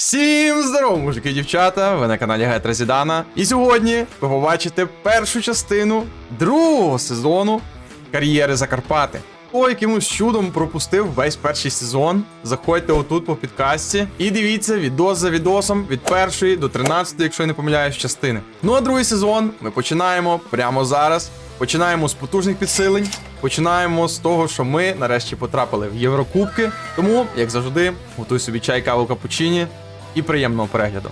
Всім здорово, мужики і дівчата! Ви на каналі Гетра Зідана. І сьогодні ви побачите першу частину другого сезону кар'єри Закарпати. Хто якимось чудом пропустив весь перший сезон, заходьте отут по підкасті і дивіться відос за відосом від першої до 13, якщо я не помиляюсь, частини. Ну а другий сезон ми починаємо прямо зараз. Починаємо з потужних підсилень. Починаємо з того, що ми нарешті потрапили в Єврокубки. Тому, як завжди, готуй собі чай, каву, капучині і приємного перегляду.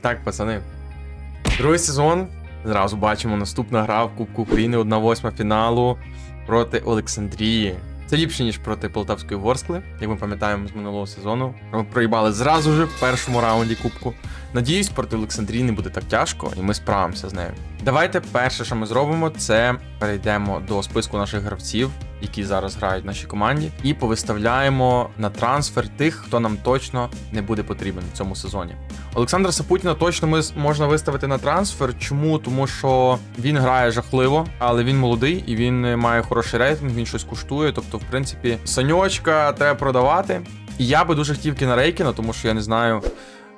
Так, пацани. Другий сезон. Зразу бачимо наступна гра в Кубку України 1-8 фіналу проти Олександрії. Це ліпше, ніж проти Полтавської Ворскли, як ми пам'ятаємо з минулого сезону. Ми проїбали зразу ж в першому раунді Кубку. Надіюсь, проти Олександрії не буде так тяжко, і ми справимося з нею. Давайте перше, що ми зробимо, це перейдемо до списку наших гравців, які зараз грають в нашій команді, і повиставляємо на трансфер тих, хто нам точно не буде потрібен в цьому сезоні. Олександра Сапутіна точно ми можна виставити на трансфер. Чому? Тому що він грає жахливо, але він молодий і він має хороший рейтинг, він щось коштує. Тобто, в принципі, саньочка треба продавати. І я би дуже хотів Кінарейкіна, тому що я не знаю.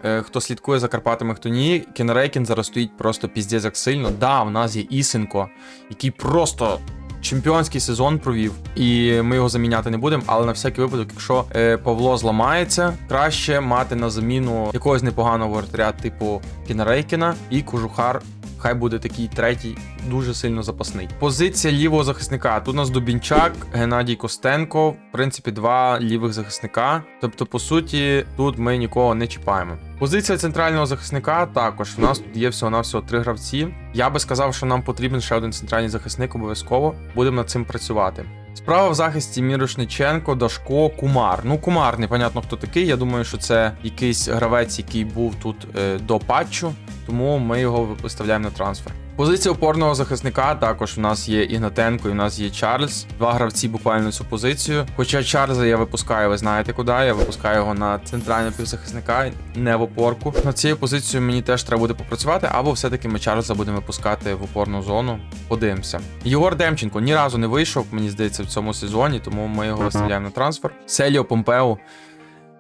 Е, Хто слідкує за Карпатами, хто ні, Кінарейкін зараз стоїть просто піздець як сильно. Да, в нас є Ісенко, який просто чемпіонський сезон провів, і ми його заміняти не будемо. Але на всякий випадок, якщо е, Павло зламається, краще мати на заміну якогось непоганого вратаря типу Кінарейкіна і Кожухар. Хай буде такий третій, дуже сильно запасний. Позиція лівого захисника. Тут у нас Дубінчак, Геннадій Костенко. В принципі, два лівих захисника. Тобто, по суті, тут ми нікого не чіпаємо. Позиція центрального захисника також. У нас тут є всього-навсього три гравці. Я би сказав, що нам потрібен ще один центральний захисник обов'язково. Будемо над цим працювати. Справа в захисті Мірошниченко, Дашко, Кумар. Ну, Кумар, непонятно хто такий. Я думаю, що це якийсь гравець, який був тут е, до патчу, тому ми його виставляємо на трансфер. Позиція опорного захисника також у нас є Ігнатенко і у нас є Чарльз. Два гравці буквально цю позицію. Хоча Чарльза я випускаю, ви знаєте куди. Я випускаю його на центрального півзахисника, не в опорку. На цією позицією мені теж треба буде попрацювати, або все-таки ми Чарльза будемо випускати в опорну зону. Подивимося. Єгор Демченко ні разу не вийшов, мені здається, в цьому сезоні, тому ми його виставляємо на трансфер. Селіо Помпео.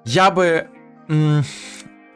Я би. м,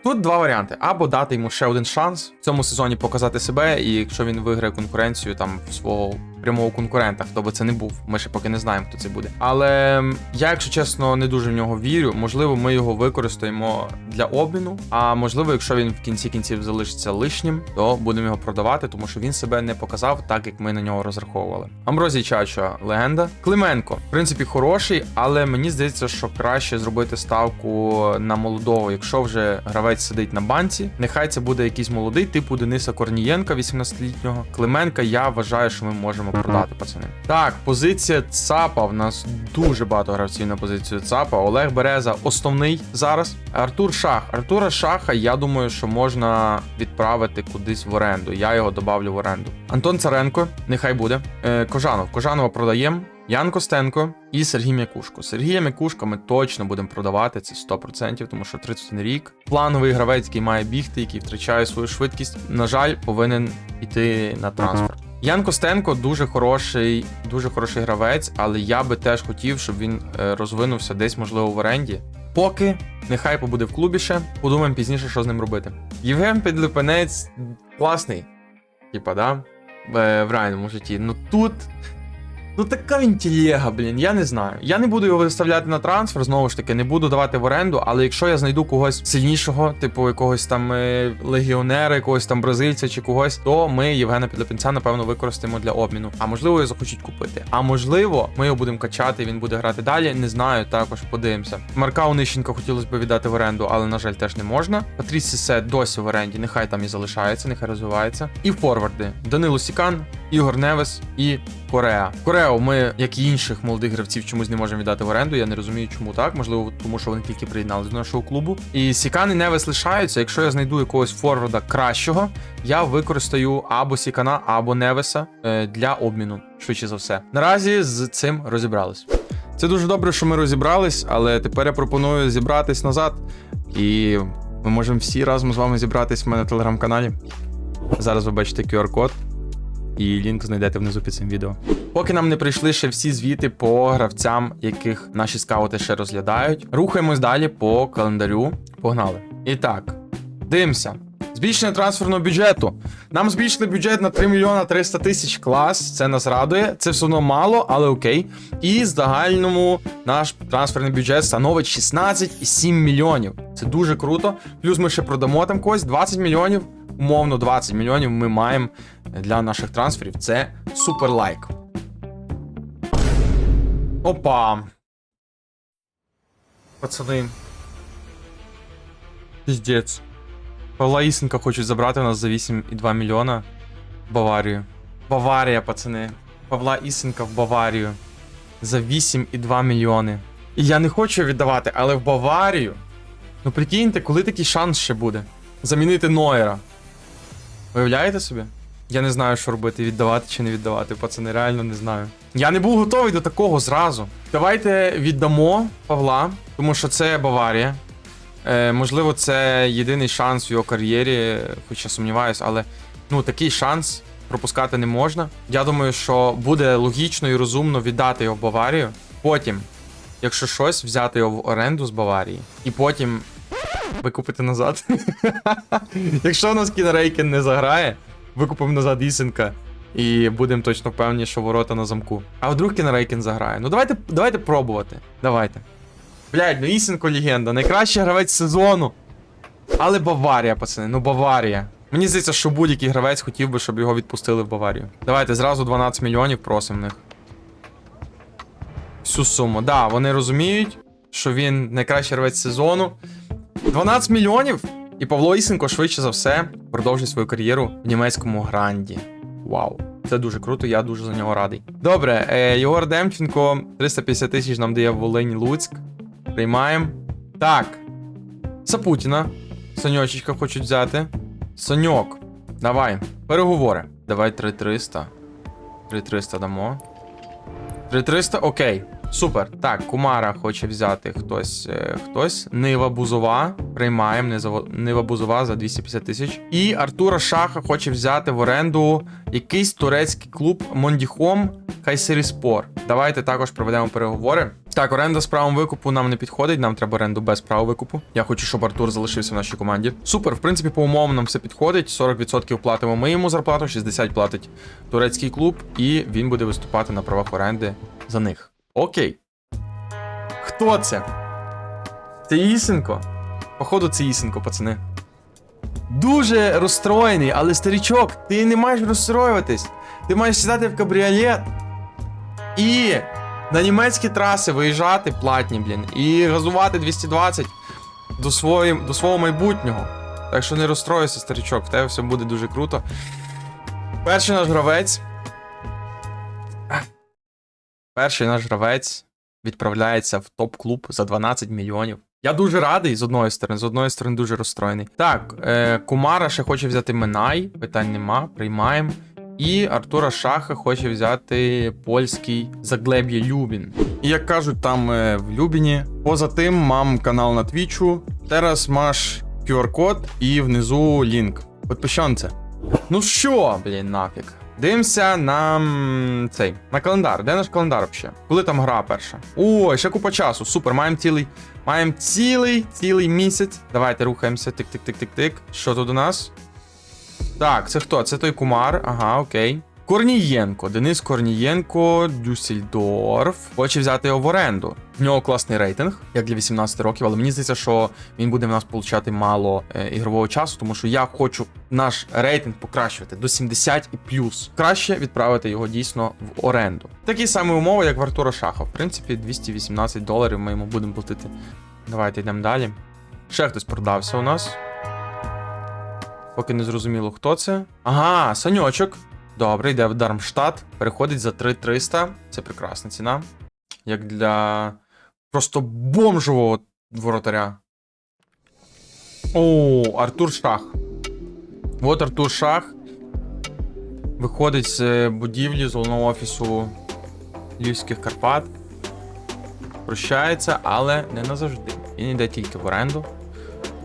Тут два варіанти: або дати йому ще один шанс в цьому сезоні показати себе, і якщо він виграє конкуренцію там свого прямого конкурента, хто би це не був, ми ще поки не знаємо, хто це буде. Але я, якщо чесно, не дуже в нього вірю. Можливо, ми його використаємо для обміну. А можливо, якщо він в кінці кінців залишиться лишнім, то будемо його продавати, тому що він себе не показав так, як ми на нього розраховували. Амброзій Чачо, легенда. Клименко, в принципі, хороший, але мені здається, що краще зробити ставку на молодого, якщо вже гравець сидить на банці. Нехай це буде якийсь молодий, типу Дениса Корнієнка, 18-літнього. Клименка, я вважаю, що ми можемо продати, пацани. Так, позиція ЦАПа. В нас дуже багато гравців на позицію ЦАПа. Олег Береза основний зараз. Артур Шах. Артура Шаха, я думаю, що можна відправити кудись в оренду. Я його добавлю в оренду. Антон Царенко, нехай буде. Е, Кожанов. Кожанова продаємо. Ян Костенко і Сергій Мякушко. Сергія Мякушка ми точно будемо продавати це 100%, тому що 31 рік. Плановий гравець, який має бігти, який втрачає свою швидкість. На жаль, повинен йти на трансфер. Ян Костенко дуже хороший, дуже хороший гравець, але я би теж хотів, щоб він е, розвинувся десь, можливо, в оренді. Поки нехай побуде в клубі ще, подумаємо пізніше, що з ним робити. Євген Підлипенець класний, типа, да? Е, В реальному житті. Ну тут. Ну така він тілега, блін, я не знаю. Я не буду його виставляти на трансфер, знову ж таки, не буду давати в оренду, але якщо я знайду когось сильнішого, типу якогось там е, легіонера, якогось там бразильця чи когось, то ми Євгена Підлепінця, напевно, використаємо для обміну. А можливо, його захочуть купити. А можливо, ми його будемо качати, він буде грати далі. Не знаю, також подивимося. Марка Онищенка хотілося б віддати в оренду, але на жаль, теж не можна. Патріс Сісе досі в оренді, нехай там і залишається, нехай розвивається. І форварди Данило Сікан, Ігор Невес і Кореа. Корео ми, як і інших молодих гравців, чомусь не можемо віддати в оренду. Я не розумію, чому так. Можливо, тому що вони тільки приєдналися до нашого клубу. І Сікан і Невес лишаються. Якщо я знайду якогось форварда кращого, я використаю або Сікана, або Невеса е, для обміну. Швидше за все. Наразі з цим розібрались. Це дуже добре, що ми розібрались, але тепер я пропоную зібратись назад. І ми можемо всі разом з вами зібратись в мене в телеграм-каналі. Зараз ви бачите QR-код. І лінк знайдете внизу під цим відео. Поки нам не прийшли ще всі звіти по гравцям, яких наші скаути ще розглядають, рухаємось далі по календарю. Погнали. І так, дивимося. Збільшення трансферного бюджету. Нам збільшили бюджет на 3 мільйона 300 тисяч клас. Це нас радує. Це все одно мало, але окей. І в загальному наш трансферний бюджет становить 16,7 мільйонів. Це дуже круто. Плюс ми ще продамо там когось 20 мільйонів. Умовно 20 мільйонів ми маємо для наших трансферів. Це супер лайк. Опа. Пацани. Піздець. Павла Ісенка хочуть забрати у нас за 8,2 мільйона Баварію. Баварія, пацани. Павла Ісенка в Баварію. За 8,2 мільйони. І я не хочу віддавати, але в Баварію. Ну прикиньте, коли такий шанс ще буде? Замінити Нойера. Уявляєте собі? Я не знаю, що робити, віддавати чи не віддавати, пацани, реально не знаю. Я не був готовий до такого зразу. Давайте віддамо Павла, тому що це Баварія. Е, можливо, це єдиний шанс в його кар'єрі, хоча сумніваюсь, але ну такий шанс пропускати не можна. Я думаю, що буде логічно і розумно віддати його в Баварію. Потім, якщо щось, взяти його в оренду з Баварії, і потім викупити назад. Якщо у нас Кінрейкен не заграє, викупимо назад Ісенка. І будемо точно впевнені, що ворота на замку. А вдруг Кінрейкен заграє? Ну давайте, давайте пробувати. Давайте. Блядь, ну Ісенко легенда. Найкращий гравець сезону. Але Баварія, пацани, ну Баварія. Мені здається, що будь-який гравець хотів би, щоб його відпустили в Баварію. Давайте зразу 12 мільйонів просимо них. Всю суму. Да, вони розуміють, що він найкращий гравець сезону. 12 мільйонів! І Павло Ісенко швидше за все продовжить свою кар'єру в німецькому гранді. Вау. Це дуже круто, я дуже за нього радий. Добре, е, Єгор Демченко 350 тисяч нам дає Волинь Луцьк. Приймаємо. Так. Сапутіна. Саньочечка хочуть взяти. Саньок. Давай. Переговори. Давай 3300. 3300 дамо. 3300, окей. Супер. Так, Кумара хоче взяти хтось. е, хтось. Нива Бузова. Приймаємо. Низово- Нива Бузова за 250 тисяч. І Артура Шаха хоче взяти в оренду якийсь турецький клуб Мондіхом Кайсеріспор. Давайте також проведемо переговори. Так, оренда з правом викупу нам не підходить, нам треба оренду без права викупу. Я хочу, щоб Артур залишився в нашій команді. Супер, в принципі, по умовам нам все підходить. 40% платимо ми йому зарплату, 60% платить турецький клуб, і він буде виступати на правах оренди за них. Окей. Хто це? Це Ісенко? Походу, це Ісенко, пацани. Дуже розстроєний, але старічок, ти не маєш розстроюватись. Ти маєш сідати в кабріолет і на німецькі траси виїжджати платні, блін, і газувати 220 до, свої, до свого майбутнього. Так що не розстроюйся, старічок, в тебе все буде дуже круто. Перший наш гравець. Перший наш гравець відправляється в топ-клуб за 12 мільйонів. Я дуже радий з одної сторони, з одної сторони дуже розстроєний. Так, е, Кумара ще хоче взяти Минай, питань нема, приймаємо. І Артура Шаха хоче взяти польський Заглеб'є Любін. І як кажуть там е, в Любіні, поза тим мам канал на Твічу. Зараз маш QR-код і внизу лінк. Підпишіться. Ну що, блін, нафіг. Дивимося на цей на календар. Де наш календар взагалі? Коли там гра перша? О, ще купа часу. Супер, маємо цілий. Маємо цілий цілий місяць. Давайте рухаємося. Тик-тик-тик-тик-тик. Що тут у нас? Так, це хто? Це той Кумар. Ага, окей. Корнієнко, Денис Корнієнко, Дюссельдорф. Хоче взяти його в оренду. В нього класний рейтинг, як для 18 років, але мені здається, що він буде в нас получати мало е, ігрового часу, тому що я хочу наш рейтинг покращувати до 70 і плюс. Краще відправити його дійсно в оренду. Такі самі умови, як в Артура Шаха. В принципі, 218 доларів ми йому будемо платити. Давайте йдемо далі. Ще хтось продався у нас. Поки не зрозуміло, хто це. Ага, саньочок. Добре, йде в Дармштадт. Переходить за 3300. Це прекрасна ціна. Як для просто бомжового воротаря. О, Артур Шах. От Артур Шах. Виходить з будівлі з офісу Львівських Карпат. Прощається, але не назавжди. Він йде тільки в оренду.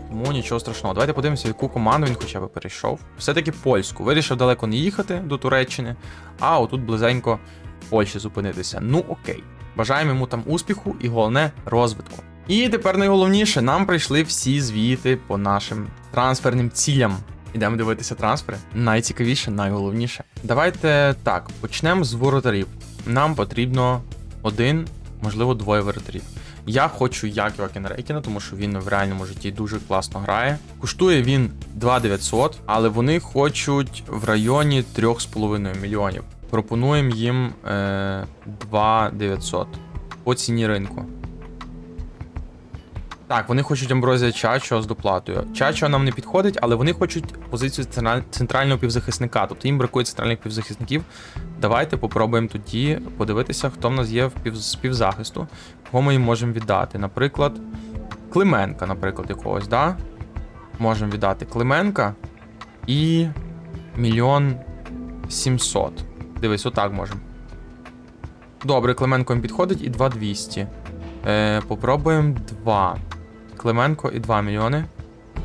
Тому нічого страшного. Давайте подивимося, яку команду він хоча б перейшов. Все-таки польську. Вирішив далеко не їхати до Туреччини, а отут близенько в Польщі зупинитися. Ну окей. Бажаємо йому там успіху і головне розвитку. І тепер найголовніше, нам прийшли всі звіти по нашим трансферним цілям. Ідемо дивитися трансфери. Найцікавіше, найголовніше. Давайте так, почнемо з воротарів. Нам потрібно один, можливо, двоє воротарів. Я хочу Яківа Кенрейкіна, тому що він в реальному житті дуже класно грає. Коштує він 2900, але вони хочуть в районі 3,5 мільйонів. Пропонуємо їм е, 2900 по ціні ринку. Так, вони хочуть Амброзія Чачо з доплатою. Чачо нам не підходить, але вони хочуть позицію центрального півзахисника. Тобто їм бракує центральних півзахисників. Давайте попробуємо тоді подивитися, хто в нас є в пів... з півзахисту, кого ми їм можемо віддати. Наприклад, Клименка, наприклад, якогось, да? Можемо віддати Клименка і мільйон сімсот. Дивись, отак можемо. Добре, Клименко їм підходить і 2200. Е, попробуємо 2. Клименко і 2 мільйони.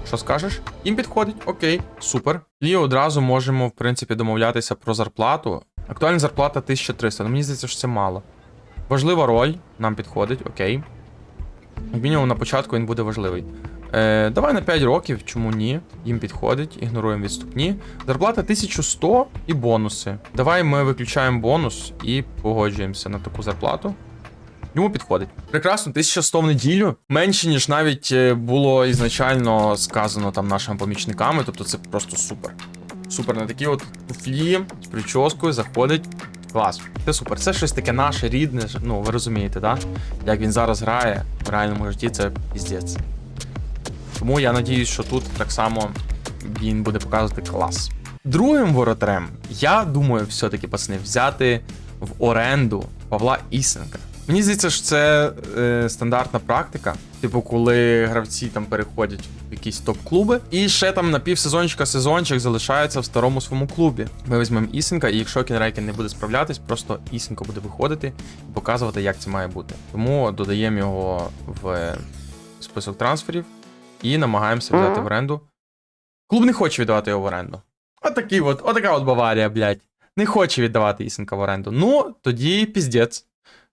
Що скажеш? Їм підходить, окей, супер. І одразу можемо, в принципі, домовлятися про зарплату. Актуальна зарплата 1300, ну мені здається, що це мало. Важлива роль, нам підходить, окей. Як мінімум на початку він буде важливий. Е, давай на 5 років, чому ні? Їм підходить, ігноруємо відступні. Зарплата 1100 і бонуси. Давай ми виключаємо бонус і погоджуємося на таку зарплату. Йому підходить. Прекрасно, 1100 в неділю. Менше, ніж навіть е, було ізначально сказано там нашими помічниками. Тобто це просто супер. Супер, на такі от туфлі з прическою заходить. Клас. Це супер. Це щось таке наше рідне. Ну, ви розумієте, да? Як він зараз грає в реальному житті, це піздець. Тому я надіюсь, що тут так само він буде показувати клас. Другим воротарем, я думаю, все-таки, пацани, взяти в оренду Павла Ісенка. Мені здається, що це е, стандартна практика. Типу, коли гравці там переходять в якісь топ-клуби, і ще там на півсезончика сезончик залишається в старому своєму клубі. Ми візьмемо Ісенка, і якщо Кінрейкен не буде справлятись, просто Ісенко буде виходити і показувати, як це має бути. Тому додаємо його в список трансферів і намагаємося взяти в оренду. Клуб не хоче віддавати його в оренду. Отакий от, отака от Баварія, блядь. Не хоче віддавати Ісенка в оренду. Ну, тоді піздець.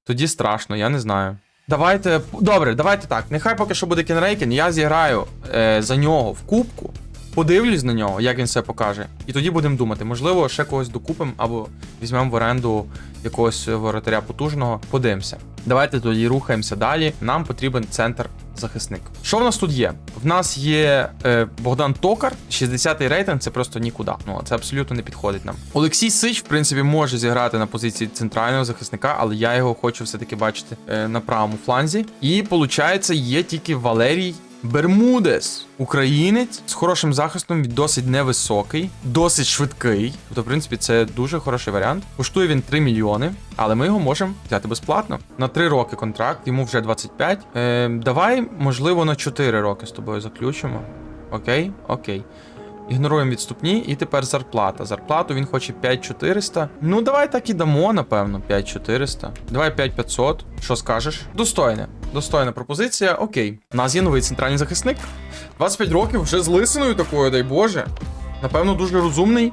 Тоді страшно, я не знаю. Давайте. Добре, давайте так. Нехай поки що буде Кенрейкен, я зіграю е, за нього в кубку, подивлюсь на нього, як він себе покаже. І тоді будемо думати, можливо, ще когось докупимо або візьмемо в оренду якогось воротаря потужного. Подивимося. Давайте тоді рухаємося далі. Нам потрібен центр захисник. Що в нас тут є? В нас є е, Богдан Токар, 60-й рейтинг, це просто нікуди. Ну це абсолютно не підходить нам. Олексій Сич, в принципі, може зіграти на позиції центрального захисника, але я його хочу все-таки бачити е, на правому фланзі. І виходить, є тільки Валерій. Бермудес, українець з хорошим захистом, він досить невисокий, досить швидкий. Тобто, в принципі, це дуже хороший варіант. Коштує він 3 мільйони, але ми його можемо взяти безплатно. На 3 роки контракт, йому вже 25. Е, давай, можливо, на 4 роки з тобою заключимо. Окей, окей. Ігноруємо відступні, і тепер зарплата. Зарплату він хоче 5400. Ну, давай так і дамо, напевно, 5400. Давай 5500. Що скажеш? Достойне. Достойна пропозиція. Окей. У нас є новий центральний захисник. 25 років вже з лисиною такою, дай Боже. Напевно, дуже розумний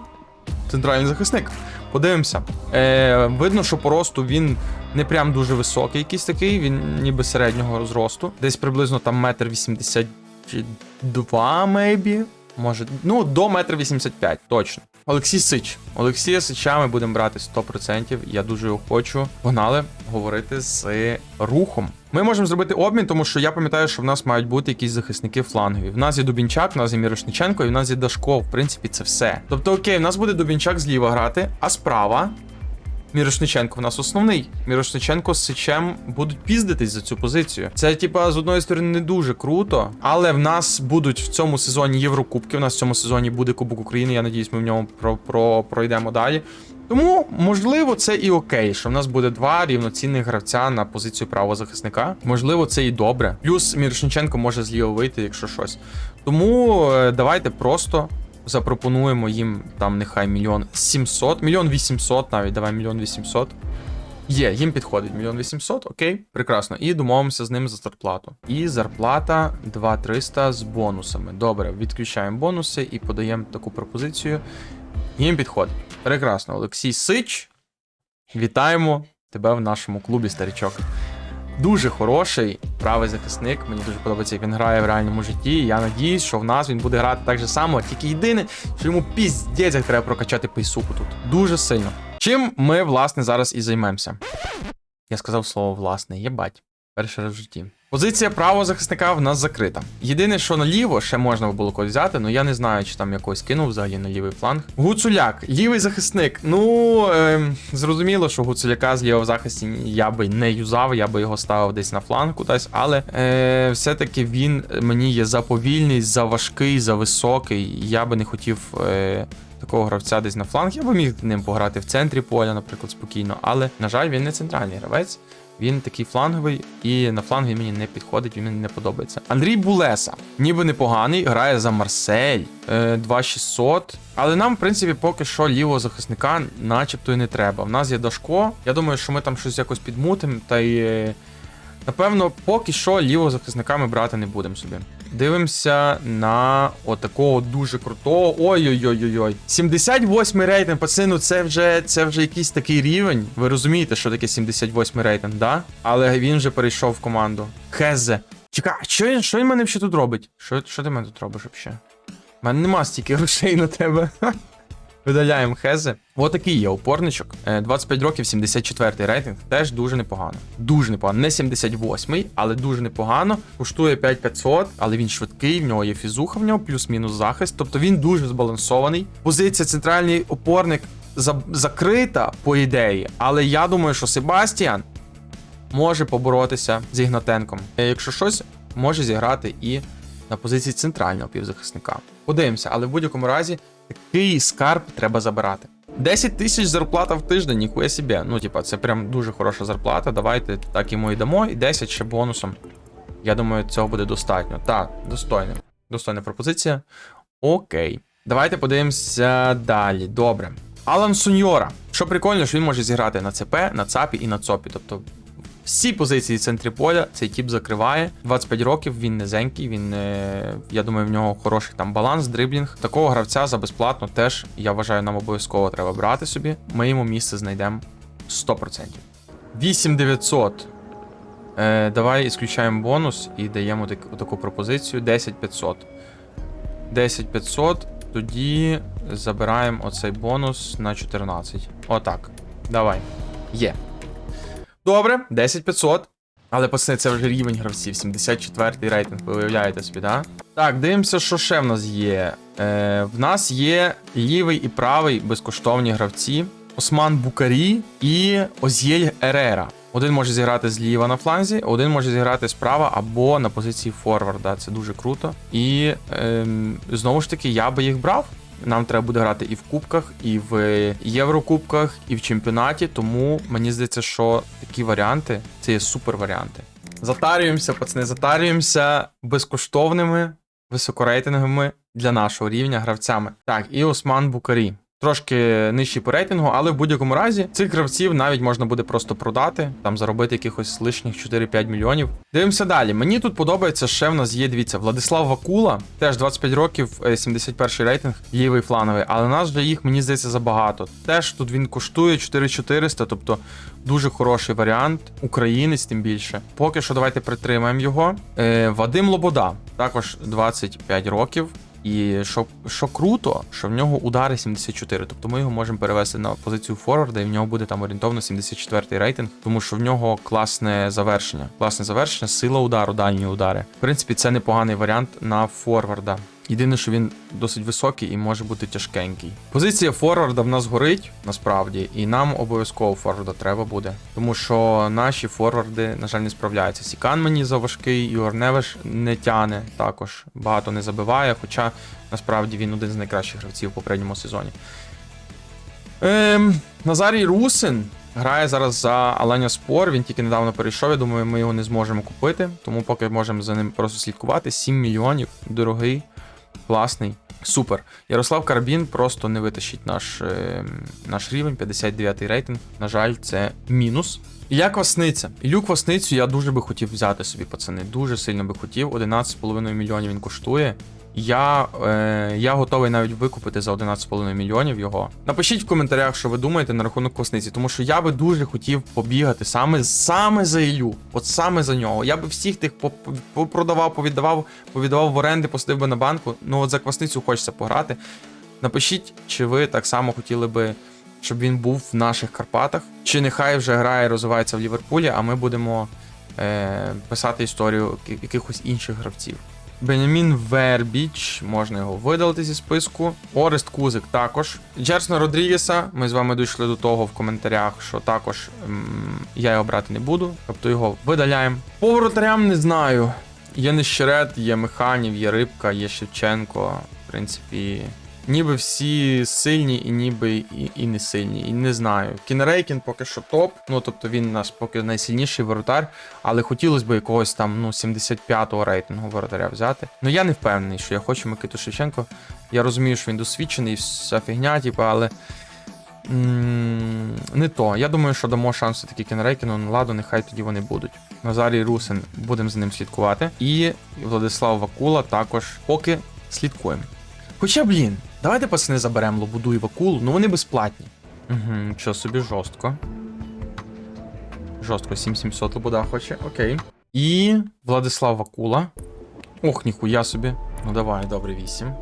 центральний захисник. Подивимося. Е, видно, що по росту він не прям дуже високий, якийсь такий, він ніби середнього зросту. Десь приблизно там метр 82, мейбі. Може, ну, до метр 85, точно. Олексій Сич. Олексія Сича ми будемо брати 100%. Я дуже його хочу. Погнали говорити з рухом. Ми можемо зробити обмін, тому що я пам'ятаю, що в нас мають бути якісь захисники флангові. В нас є Дубінчак, в нас є Мірошниченко і в нас є Дашко. В принципі, це все. Тобто, окей, в нас буде Дубінчак зліва грати, а справа. Мірошниченко в нас основний. Мірошниченко з Сичем будуть піздитись за цю позицію. Це, типа, з одної сторони, не дуже круто, але в нас будуть в цьому сезоні Єврокубки. У нас в цьому сезоні буде Кубок України. Я надіюсь, ми в ньому про, про, пройдемо далі. Тому, можливо, це і окей, що в нас буде два рівноцінних гравця на позицію правого захисника. Можливо, це і добре. Плюс Мірошниченко може зліво вийти, якщо щось. Тому е, давайте просто запропонуємо їм там нехай мільйон сімсот, мільйон вісімсот навіть, давай мільйон вісімсот. Є, їм підходить мільйон вісімсот, окей, прекрасно. І домовимося з ним за зарплату. І зарплата 2300 з бонусами. Добре, відключаємо бонуси і подаємо таку пропозицію. Їм підходить. Прекрасно. Олексій Сич. Вітаємо тебе в нашому клубі, старичок. Дуже хороший правий захисник. Мені дуже подобається, як він грає в реальному житті. Я надіюсь, що в нас він буде грати так же само, тільки єдине, що йому піздець як треба прокачати пейсуку тут. Дуже сильно. Чим ми, власне, зараз і займемося. Я сказав слово власне, єбать. Перший раз в житті. Позиція правого захисника в нас закрита. Єдине, що наліво ще можна було когось взяти, але я не знаю, чи там якось кинув взагалі на лівий фланг. Гуцуляк, лівий захисник. Ну е, зрозуміло, що гуцуляка з лівого захисті я би не юзав, я би його ставив десь на фланг кудись, але е, все-таки він мені є заповільний, заважкий, зависокий. Я би не хотів. Е, Такого гравця десь на фланг, я би міг ним пограти в центрі поля, наприклад, спокійно. Але, на жаль, він не центральний гравець. Він такий фланговий, і на фланг мені не підходить, він мені не подобається. Андрій Булеса, ніби непоганий, грає за Марсель, е, 2600. Але нам, в принципі, поки що лівого захисника начебто і не треба. В нас є Дашко. Я думаю, що ми там щось якось підмутимо, та й. е, Напевно, поки що лівого захисника ми брати не будемо собі. Дивимося на отакого дуже крутого. Ой-ой-ой-ой. 78 рейтинг, пацани, ну це вже це вже якийсь такий рівень. Ви розумієте, що таке 78 рейтинг, да? Але він вже перейшов в команду. Хезе. Чекай, що, він- що він мене ще тут робить? Що, що ти мене тут робиш взагалі? У мене нема стільки грошей на тебе. Видаляємо хези. Отакий є опорничок. Е, 25 років, 74 рейтинг. Теж дуже непогано. Дуже непогано. Не 78-й, але дуже непогано. Коштує 5500, але він швидкий, в нього є фізуха, в нього плюс-мінус захист. Тобто він дуже збалансований. Позиція центральний опорник за- закрита, по ідеї. Але я думаю, що Себастіан може поборотися з Ігнатенком. Е, Якщо щось, може зіграти і на позиції центрального півзахисника. Подивимося, але в будь-якому разі такий скарб треба забирати. 10 тисяч зарплата в тиждень, ніхуя собі. Ну, типа, це прям дуже хороша зарплата. Давайте так йому і дамо, і 10 ще бонусом. Я думаю, цього буде достатньо. Так, достойно. Достойна пропозиція. Окей. Давайте подивимося далі. Добре. Алан Суньора. Що прикольно, що він може зіграти на ЦП, на ЦАПі і на ЦОПі. Тобто всі позиції в центрі поля цей тип закриває. 25 років, він низенький, він, е, я думаю, в нього хороший там баланс, дриблінг. Такого гравця за безплатно теж, я вважаю, нам обов'язково треба брати собі. Ми йому місце знайдемо 100%. 8900. Е, давай ісключаємо бонус і даємо так, таку пропозицію 10500. 10500. Тоді забираємо оцей бонус на 14. Отак. Давай. Є. Добре, 10500. Але пацани, це вже рівень гравців. 74-й рейтинг, ви уявляєте собі, да? Так, дивимося, що ще в нас є. Е, в нас є лівий і правий безкоштовні гравці. Осман Букарі і Озєль Ерера. Один може зіграти зліва на фланзі, один може зіграти справа або на позиції форварда. Це дуже круто. І ем, знову ж таки, я би їх брав. Нам треба буде грати і в кубках, і в Єврокубках, і в чемпіонаті. Тому мені здається, що такі варіанти це є супер варіанти. Затарюємося, пацани, затарюємося безкоштовними, високорейтинговими для нашого рівня гравцями. Так, і Осман Букарі. Трошки нижчий по рейтингу, але в будь-якому разі цих гравців навіть можна буде просто продати, там заробити якихось лишніх 4-5 мільйонів. Дивимося далі. Мені тут подобається ще в нас є, дивіться, Владислав Вакула, теж 25 років, е, 71 рейтинг, лівий флановий, але нас вже їх, мені здається, забагато. Теж тут він коштує 4400, тобто дуже хороший варіант. Українець, тим більше. Поки що давайте притримаємо його. Е, Вадим Лобода, також 25 років. І що, що круто, що в нього удари 74. Тобто ми його можемо перевести на позицію форварда, і в нього буде там орієнтовно 74 рейтинг, тому що в нього класне завершення. Класне завершення, сила удару, дальні удари. В принципі, це непоганий варіант на форварда. Єдине, що він досить високий і може бути тяжкенький. Позиція форварда в нас горить насправді, і нам обов'язково форварда треба буде. Тому що наші форварди, на жаль, не справляються. Сікан мені заважкий, Ігор Невеш не тяне також, багато не забиває, хоча насправді він один з найкращих гравців в попередньому сезоні. Ем, Назарій Русин грає зараз за Аленя Спор. Він тільки недавно перейшов. Я думаю, ми його не зможемо купити, тому поки можемо за ним просто слідкувати. 7 мільйонів, дорогий, класний. Супер. Ярослав Карбін просто не витащить наш, е, наш рівень, 59 й рейтинг. На жаль, це мінус. Ілля Квасниця. Ілю Квасницю я дуже би хотів взяти собі, пацани. Дуже сильно би хотів. 11,5 мільйонів він коштує. Я, е, я готовий навіть викупити за 11,5 мільйонів його. Напишіть в коментарях, що ви думаєте на рахунок квасниці, тому що я би дуже хотів побігати саме, саме за Ілю. От саме за нього. Я би всіх тих поп- попродавав, повіддавав, повіддавав в оренди, постив би на банку. Ну от за квасницю хочеться пограти. Напишіть, чи ви так само хотіли би, щоб він був в наших Карпатах, чи нехай вже грає розвивається в Ліверпулі, а ми будемо е, писати історію якихось інших гравців. Бенямін Вербіч, можна його видалити зі списку. Орест Кузик також. Джерсона Родрігеса. Ми з вами дійшли до того в коментарях, що також м, я його брати не буду. Тобто його видаляємо. По воротарям не знаю. Є Нещерет, є Механів, є Рибка, є Шевченко. В принципі, ніби всі сильні, і ніби і, і не сильні. І не знаю. Кінрейкін поки що топ. Ну тобто він у нас поки найсильніший воротар. Але хотілося б якогось там ну 75-го рейтингу воротаря взяти. Ну я не впевнений, що я хочу Микиту Шевченко. Я розумію, що він досвідчений, вся фігня, типу, але. Не то. Я думаю, що дамо шанс все-таки Кінрейкіну, ну ладно, нехай тоді вони будуть. Назарій Русин, будемо за ним слідкувати. І Владислав Вакула також поки слідкуємо. Хоча, блін, давайте пацани заберемо Лобуду і Вакулу, ну вони безплатні. Угу, що собі жорстко. Жорстко, 7700 Лобуда хоче, окей. І Владислав Вакула. Ох, ніхуя собі. Ну давай, добре, 8.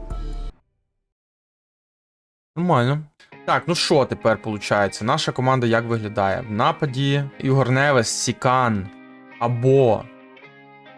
Нормально. Так, ну що тепер виходить? Наша команда як виглядає? В нападі Ігор Невес, Сікан або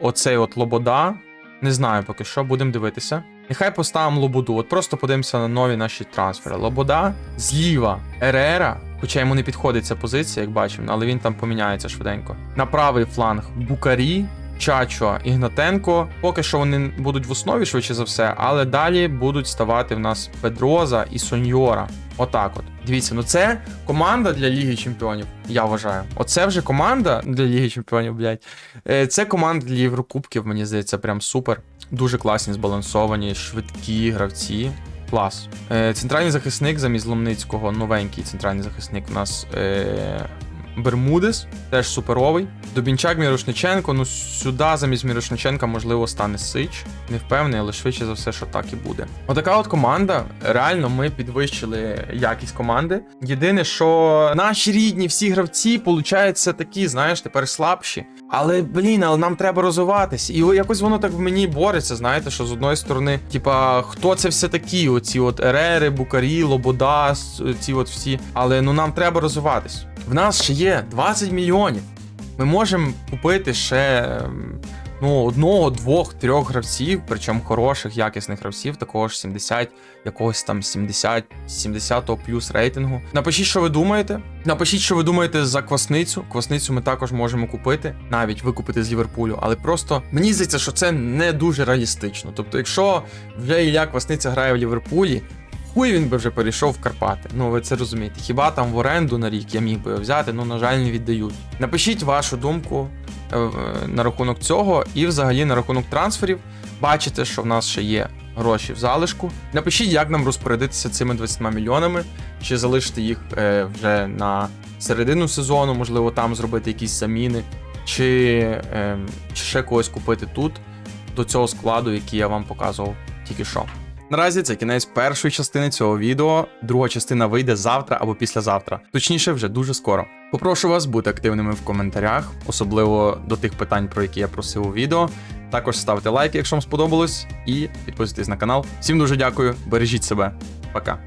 оцей от Лобода. Не знаю поки що, будемо дивитися. Нехай поставимо Лободу. От просто подивимося на нові наші трансфери. Лобода зліва Ерера, хоча йому не підходить ця позиція, як бачимо, але він там поміняється швиденько. На правий фланг Букарі, Чачо, Ігнатенко. Поки що вони будуть в основі, швидше за все, але далі будуть ставати в нас Педроза і Соньора. Отак от. Дивіться, ну це команда для Ліги Чемпіонів, я вважаю. Оце вже команда для Ліги Чемпіонів, блядь. Е, Це команда для Єврокубків, мені здається, прям супер. Дуже класні, збалансовані, швидкі гравці. Клас. Е, Центральний захисник замість Ломницького, новенький центральний захисник у нас е, Бермудес, теж суперовий. Добінчак Мірошниченко. Ну сюди замість Мірошниченка, можливо, стане Сич. Не впевнений, але швидше за все, що так і буде. Отака от команда. Реально, ми підвищили якість команди. Єдине, що наші рідні всі гравці, получаються такі, знаєш, тепер слабші. Але блін, але нам треба розвиватись. І якось воно так в мені бореться. Знаєте, що з одної сторони, типа, хто це все такі? Оці от Ерери, Букарі, Лобода, ці от всі. Але ну нам треба розвиватись. В нас ще є 20 мільйонів. Ми можемо купити ще ем, ну, одного, двох, трьох гравців, причому хороших, якісних гравців, такого ж 70, якогось там 70, 70 плюс рейтингу. Напишіть, що ви думаєте. Напишіть, що ви думаєте за квасницю. Квасницю ми також можемо купити, навіть викупити з Ліверпулю, але просто мені здається, що це не дуже реалістично. Тобто, якщо вже Ілля Квасниця грає в Ліверпулі. Хуй він би вже перейшов в Карпати. Ну ви це розумієте. Хіба там в оренду на рік я міг би його взяти, ну на жаль, не віддають. Напишіть вашу думку е, е, на рахунок цього і взагалі на рахунок трансферів. Бачите, що в нас ще є гроші в залишку. Напишіть, як нам розпорядитися цими 20 мільйонами, чи залишити їх е, вже на середину сезону, можливо, там зробити якісь заміни, чи, е, чи ще когось купити тут до цього складу, який я вам показував тільки що. Наразі це кінець першої частини цього відео. Друга частина вийде завтра або післязавтра. Точніше, вже дуже скоро. Попрошу вас бути активними в коментарях, особливо до тих питань, про які я просив у відео. Також ставте лайк, якщо вам сподобалось, і підписуйтесь на канал. Всім дуже дякую, бережіть себе. Пока.